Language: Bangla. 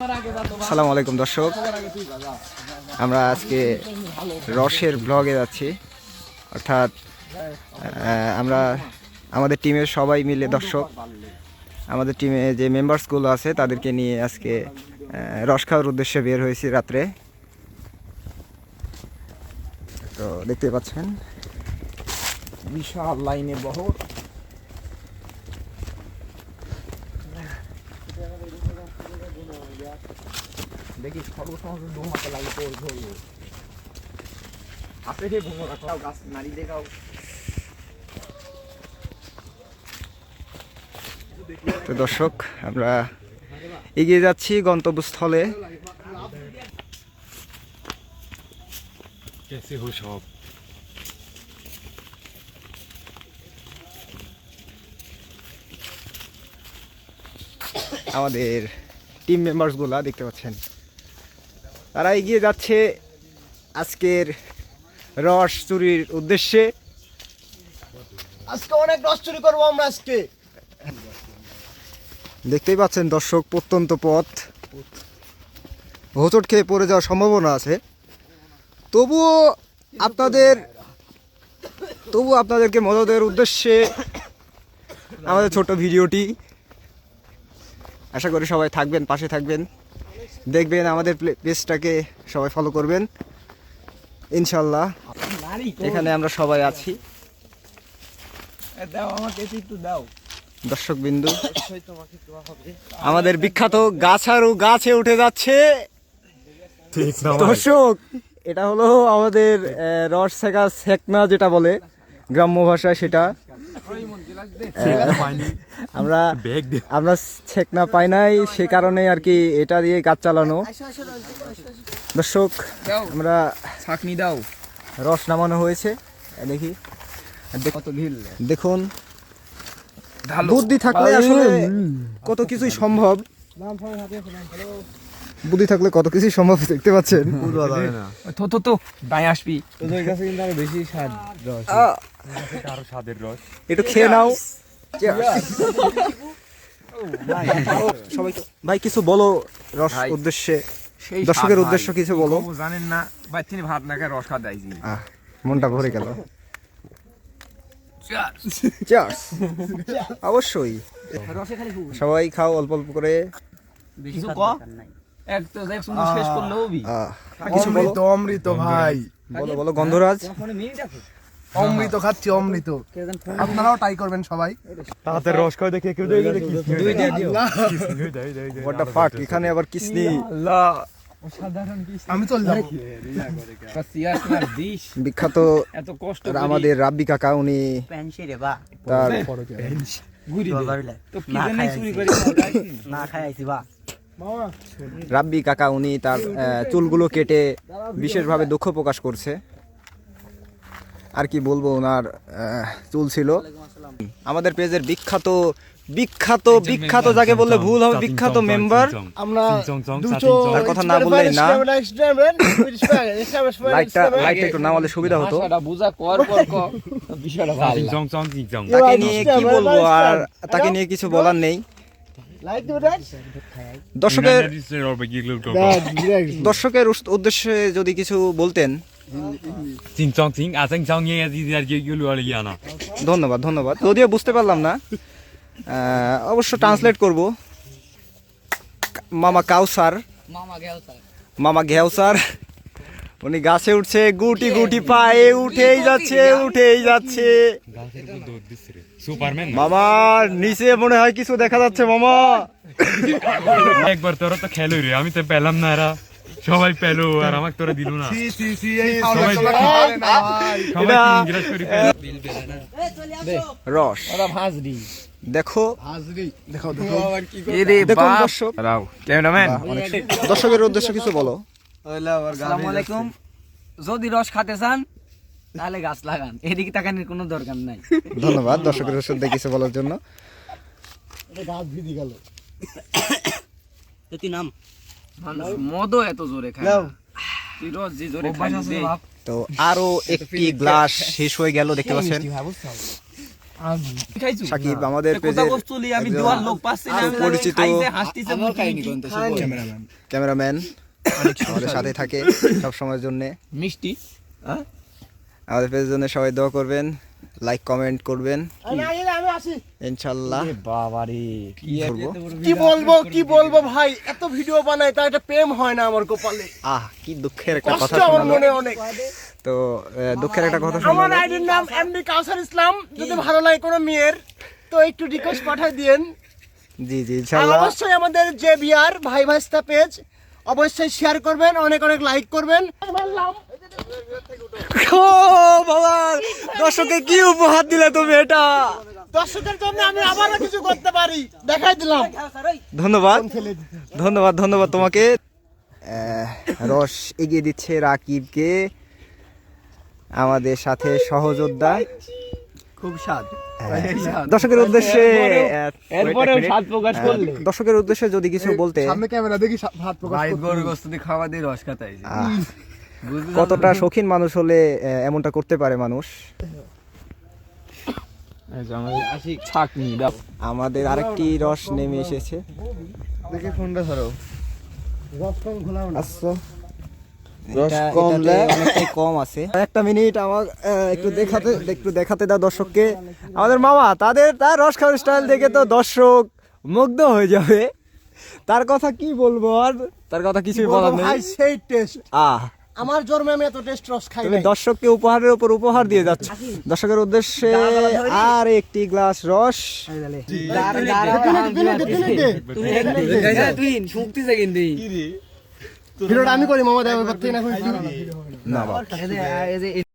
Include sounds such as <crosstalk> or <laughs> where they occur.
আসসালামু আলাইকুম দর্শক। আমরা আজকে রসের ব্লগে যাচ্ছি। অর্থাৎ আমরা আমাদের টিমের সবাই মিলে দর্শক, আমাদের টিমে যে মেম্বার্সগুলো আছে, তাদেরকে নিয়ে আজকে রস খাওয়ার উদ্দেশ্যে বের হয়েছি রাত্রে। তো দেখতে পাচ্ছেন। বিশাল লাইনে বহর। দেখি সর্বসমস্ত দোমাতে লাগে তোর ধরবো আপনি যে ভুমো রাখাও গাছ নারী দেখাও তো দর্শক আমরা এগিয়ে যাচ্ছি গন্তব্যস্থলে कैसे हो शॉप আমাদের টিম মেম্বার্সগুলা দেখতে পাচ্ছেন। তারা এগিয়ে যাচ্ছে আজকের রস চুরির উদ্দেশ্যে। আজকে অনেক রস চুরি করব আমরা আজকে। দেখতেই পাচ্ছেন দর্শক প্রত্যন্ত পথ। হোঁচট খেয়ে পড়ে যাওয়ার সম্ভাবনা আছে। তবুও আপনাদের তবু আপনাদেরকে মজা দেওয়ার উদ্দেশ্যে আমাদের ছোট ভিডিওটি আশা করি সবাই থাকবেন পাশে থাকবেন। দেখবেন আমাদের পেজটাকে সবাই ফলো করবেন। ইনশাল্লাহ এখানে আমরা সবাই আছি। দর্শক বিন্দু আমাদের বিখ্যাত গাছারু গাছে উঠে যাচ্ছে। দর্শক এটা হলো আমাদের রস শেখা শেখনা যেটা বলে। গ্রাম্য ভাষায় সেটা <laughs> আমরা আমরা ছেকনা পাই নাই সে কারণে আর কি এটা দিয়ে গাছ চালানো। দর্শক আমরা ছাকনি দাও। রস নামানো হয়েছে দেখি। দেখুন। বুদ্ধি থাকলে আসলে কত কিছুই সম্ভব। বুদ্ধি থাকলে কত কিছুই সম্ভব দেখতে পাচ্ছেন। তো তো তো দায় আসবি। তোদের কাছে কিন্তু আরও বেশি স্বাদ রস। আরও স্বাদের রস। একটু খেয়ে নাও। <laughs> সবাই ভাই কিছু বলো রস উদ্দেশ্যে। দর্শকের উদ্দেশ্য কিছু বলো। জানেন না ভাই তিনি ভাত না খায় রস খাওয়া দাইছি আহ, মনটা ভরে গেল। <laughs> অবশ্যই। সবাই খাও অল্প অল্প করে। কিছু ক? এক তো দেখ শুনে শেষ করলেও বি আহ, কিছু বলো। অমৃত অমৃত ভাই বলো বলো গন্ধরাজ। অমৃত খাচ্ছি অমৃত। আপনারাও ট্রাই করবেন সবাই। তাতে রস খাও দেখে কেউ দেখে দেখি? দুই দিয়ে হোয়াট দ্য ফাক এখানে আবার কিসনি আমি চললাম সিয়ার সিয়ার দিস। বিখ্যাত আমাদের রাব্বি কাকা উনি তার না খাই আইছি বা। রাব্বি কাকা উনি তার চুলগুলো কেটে বিশেষভাবে দুঃখ প্রকাশ করছে। আর কি বলব ওনার চুল ছিল। আমাদের পেজের বিখ্যাত বিখ্যাত বিখ্যাত যাকে বললে ভুল হবে বিখ্যাত মেম্বার। আমরা তার কথা না বললেই না। লাইটটা লাইটটা একটু নামালে সুবিধা হতো। ভাষাটা বুঝা কর কর ক <laughs> বিষয়টা ভালো। জং জং জং তাকে নিয়ে কি বলব আর তাকে নিয়ে কিছু বলার নেই। দর্শকের দর্শকের উদ্দেশ্যে যদি কিছু বলতেন। আর ইয়ানা ধন্যবাদ ধন্যবাদ। যদিও বুঝতে পারলাম না অবশ্য ট্রান্সলেট করব। মামা কাউসার। মামা ঘেউসার উনি গাছে উঠছে গুটি গুটি পায়ে উঠেই যাচ্ছে উঠেই যাচ্ছে। সুপারম্যান মামা নিচে মনে হয় কিছু দেখা যাচ্ছে মামা। একবার তোরা তো খেলো রে আমি তো পেলাম না এরা। সবাই পেল আর আমাকে তোরা দিল না। রস। ভাজরি দেখো। দেখো দেখো। দর্শক। ক্যামেরাম্যান। দর্শকের উদ্দেশ্য কিছু বলো। আলাইকুম। যদি রস খেতে চান তাহলে গাছ লাগান। এদিকে তাকানোর কোনো দরকার নাই। ধন্যবাদ দর্শকের উদ্দেশ্যে কিছু বলার জন্য। গাছ ভিদি গেল। তুই নাম? মদও এত জোরে খায় না। তুই রোজ যে জোরে খাই তো আরও একটি গ্লাস শেষ হয়ে গেল দেখতে পাচ্ছেন। সাকিব আমাদের পেজের আমি একজন লোক পাচ্ছি না। আমি পরিচিত ক্যামেরাম্যান। আমাদের সাথে থাকে সব সময়ের জন্য। মিষ্টি? আমাদের পেজের জন্য সবাই দোয়া করবেন লাইক কমেন্ট করবেন। ইনশাল্লাহ। বাবারে কি করব কি বলব কি বলব ভাই? এত ভিডিও বানাই তা একটা প্রেম হয় না আমার কপালে। আহ কি দুঃখের একটা কথা আমার মনে অনেক। তো দুঃখের একটা কথা আমার শোনালো। আইডির নাম এমডি কাউসার ইসলাম যদি ভালো লাগে কোনো মেয়ের তো একটু রিকোয়েস্ট পাঠাই দিয়েন। জি জি ইনশাল্লাহ। অবশ্যই আমাদের যে বিয়ার ভাই ভাইস্তা পেজ অবশ্যই শেয়ার করবেন অনেক অনেক লাইক করবেন। ও বাবা দর্শকে কি উপহার দিলে তুমি এটা? দর্শকের জন্য আমি আবারও কিছু করতে পারি দেখাই দিলাম। ধন্যবাদ ধন্যবাদ ধন্যবাদ তোমাকে। রস এগিয়ে দিচ্ছে রাকিবকে। আমাদের সাথে সহযোদ্ধা। খুব স্বাদ। দর্শকের উদ্দেশ্যে. স্বাদ প্রকাশ করলে। দর্শকের উদ্দেশ্যে যদি কিছু বলতে সামনে ক্যামেরা দেখি ভাত প্রকাশ করতে। গরু গোস্ত দিয়ে খাওয়া দিয়ে রস খাতাই কতটা শৌখিন মানুষ হলে এমনটা করতে পারে মানুষ? আমাদের আরেকটি রস নেমে এসেছে। দেখি ফোনটা ধরো। রস কম খোলা আসছো রস কম অনেকটাই কম আছে। <laughs> একটা মিনিট আমার একটু দেখাতে একটু দেখাতে দাও দর্শককে। আমাদের মামা তাদের তার রস খাওয়ার স্টাইল দেখে তো দর্শক মুগ্ধ হয়ে যাবে। তার কথা কি বলব আর? তার কথা কিছুই বলার ভাই নেই সেই টেস্ট আহ। আমার জন্মে আমি এত টেস্ট রস খাই তুমি দর্শককে উপহারের উপর উপহার দিয়ে যাচ্ছ। দর্শকের উদ্দেশ্যে আর একটি গ্লাস রস। কিন্তু ভিডিওটা আমি করি মামা দেওয়ার পর থেকে না